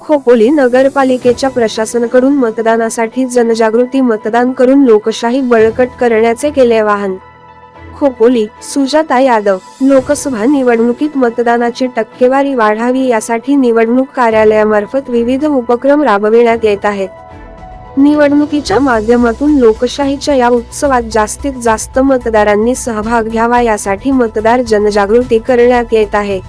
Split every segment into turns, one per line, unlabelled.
खोपोली नगरपालिकेच्या प्रशासनाकडून मतदानासाठी जनजागृती मतदान करून लोकशाही बळकट करण्याचे केले आवाहन. खोपोली सुजाता यादव लोकसभा निवडणुकीत मतदानाची टक्केवारी वाढावी यासाठी निवडणूक कार्यालयामार्फत विविध उपक्रम राबविण्यात येत आहेत. निवडणुकीच्या माध्यमातून लोकशाहीच्या या उत्सवात जास्तीत जास्त मतदारांनी सहभाग घ्यावा यासाठी मतदार जनजागृती करण्यात येत आहे.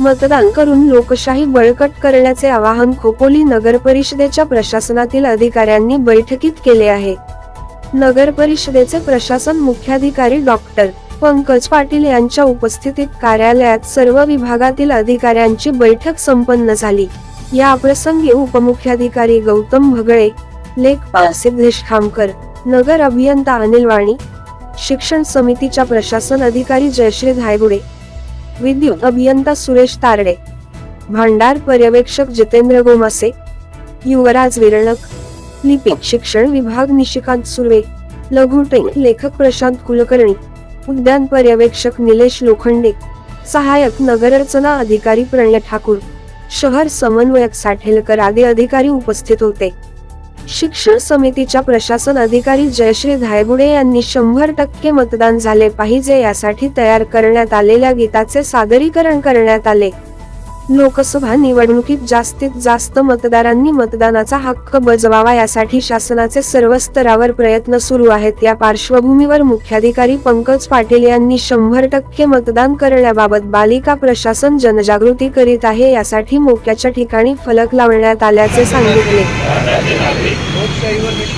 मतदान करून लोकशाही बळकट करण्याचे आवाहन खोपोली नगर परिषदेच्या प्रशासनातील अधिकाऱ्यांनी बैठकीत केले आहे. नगर परिषदेचे प्रशासन मुख्याधिकारी डॉक्टर पंकज पाटील यांच्या उपस्थितीत कार्यालयात सर्व विभागातील अधिकाऱ्यांची बैठक संपन्न झाली. या प्रसंगी उपमुख्याधिकारी गौतम भगळे लेखपाल सिद्धेश खामकर नगर अभियंता अनिल वाणी शिक्षण समितीच्या प्रशासन अधिकारी जयश्री धायगुडे विद्युत अभियंता सुरेश तारडे. भांडार पर्यवेक्षक जितेंद्र गोमासे. युवराज विरणक लिपिक शिक्षण विभाग निशिकांत सुर्वे. लघुटे लेखक प्रशांत कुलकर्णी. उद्यान पर्यवेक्षक निलेश लोखंडे. सहायक नगररचना अधिकारी प्रणय ठाकूर. शहर समन्वयक साठेलकर आदी अधिकारी उपस्थित होते. शिक्षण समितीच्या प्रशासन अधिकारी जयश्री धायगुडे यांनी शंभर टक्के मतदान झाले पाहिजे यासाठी तयार करण्यात आलेल्या गीताचे सादरीकरण करण्यात आले. लोकसभा निवडणुकीत जास्तीत जास्त मतदारांनी मतदानाचा हक्क बजवावा यासाठी शासनाचे सर्व स्तरावर प्रयत्न सुरू आहेत. या पार्श्वभूमीवर मुख्याधिकारी पंकज पाटील यांनी शंभर टक्के मतदान करण्याबाबत बालिका प्रशासन जनजागृती करीत आहे यासाठी मोक्याच्या ठिकाणी फलक लावण्यात आल्याचे सांगितले.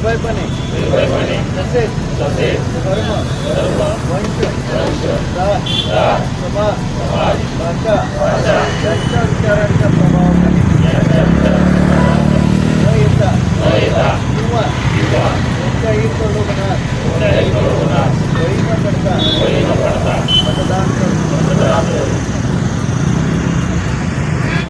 निर्भयपणे तसेच धर्म वंश जात समाज भाषा यांच्या विचारांच्या प्रभावाखाली न येता किंवा त्यांच्याही प्रलोभनात बळी न करता